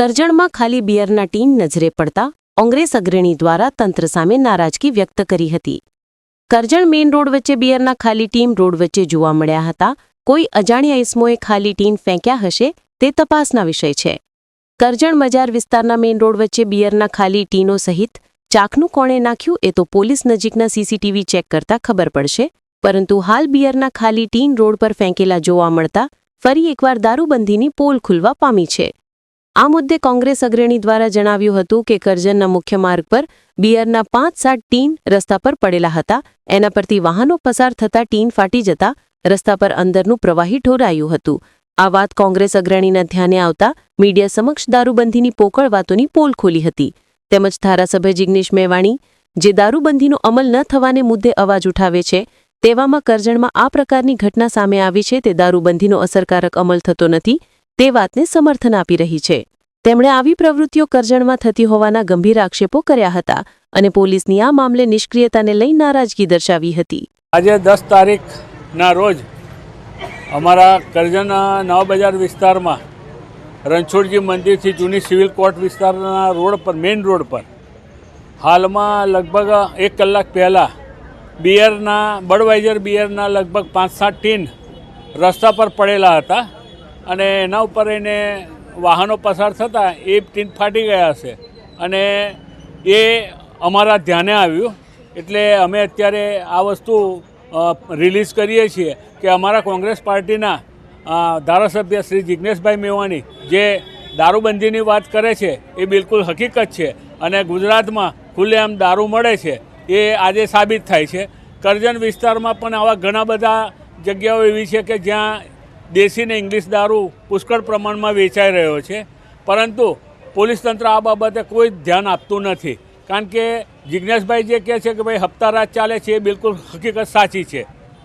કરજણમાં ખાલી બિયરના ટીન નજરે પડતા કોંગ્રેસ અગ્રણી દ્વારા તંત્ર સામે નારાજગી વ્યક્ત કરી હતી. કરજણ મેઇન રોડ વચ્ચે બિયરના ખાલી ટીમ રોડ વચ્ચે જોવા મળ્યા હતા. કોઈ અજાણ્યા ઇસમોએ ખાલી ટીન ફેંક્યા હશે તે તપાસના વિષય છે. કરજણ મજાર વિસ્તારના મેઇન રોડ વચ્ચે બિયરના ખાલી ટીનો સહિત ચાકનું કોણે નાખ્યું એ તો પોલીસ નજીકના સીસીટીવી ચેક કરતા ખબર પડશે. પરંતુ હાલ બિયરના ખાલી ટીન રોડ પર ફેંકેલા જોવા મળતા ફરી એકવાર દારૂબંધીની પોલ ખુલવા પામી છે. આ મુદ્દે કોંગ્રેસ અગ્રણી દ્વારા જણાવ્યું હતું કે કરજણના મુખ્ય માર્ગ પર બિયરના પાંચ સાત ટીન રસ્તા પર પડેલા હતા. એના પરથી વાહનો પસાર થતા ટીન ફાટી જતા રસ્તા પર અંદરનું પ્રવાહી ઢોરાયું હતું. આ વાત કોંગ્રેસ અગ્રણીના ધ્યાને આવતા મીડિયા સમક્ષ દારૂબંધીની પોકળ વાતોની પોલ ખોલી હતી. તેમજ ધારાસભ્ય જિગ્નેશ મેવાણી, જે દારૂબંધીનો અમલ ન થવાને મુદ્દે અવાજ ઉઠાવે છે તેવામાં કરજણમાં આ પ્રકારની ઘટના સામે આવી છે તે દારૂબંધીનો અસરકારક અમલ થતો નથી, તે વાતને સમર્થન આપી રહી છે. તેમણે આવી પ્રવૃત્તિઓ કરજણમાં થતી હોવાના ગંભીર આક્ષેપો કર્યા હતા અને પોલીસની આ મામલે નિષ્ક્રિયતાને લઈ નારાજગી દર્શાવી હતી. આજે દસ તારીખના રોજ અમારા કરજણ નવા બજાર વિસ્તારમાં રણછોડજી મંદિરથી જૂની સિવિલ કોર્ટ વિસ્તારના રોડ પર, મેઇન રોડ પર હાલમાં લગભગ એક કલાક પહેલાં બિયરના, બડવાઇઝર બિયરના લગભગ પાંચ સાત ટીન રસ્તા પર પડેલા હતા અને એના ઉપર એને વાહનો પસાર થતાં એ ટીન ફાટી ગયા હશે અને એ અમારા ધ્યાને આવ્યું, એટલે અમે અત્યારે આ વસ્તુ રિલીઝ કરીએ છીએ કે અમારા કોંગ્રેસ પાર્ટીના ધારાસભ્ય શ્રી જિજ્ઞેશભાઈ મેવાણી જે દારૂબંધીની વાત કરે છે, એ બિલકુલ હકીકત છે અને ગુજરાતમાં ખુલ્લેઆમ દારૂ મળે છે. એ આજે સાબિત થાય છે. કરજણ વિસ્તારમાં પણ આવા ઘણા બધા જગ્યાઓ એવી છે કે જ્યાં દેશી ને ઇંગ્લિશ દારૂ પુષ્કળ પ્રમાણમાં વેચાઈ રહ્યો છે. પરંતુ પોલીસ તંત્ર આ બાબતે કોઈ ધ્યાન આપતું નથી. કારણ કે જિજ્ઞેશભાઈ જે કહે છે કે ભાઈ હપ્તા રાત ચાલે છે એ બિલકુલ હકીકત સાચી છે.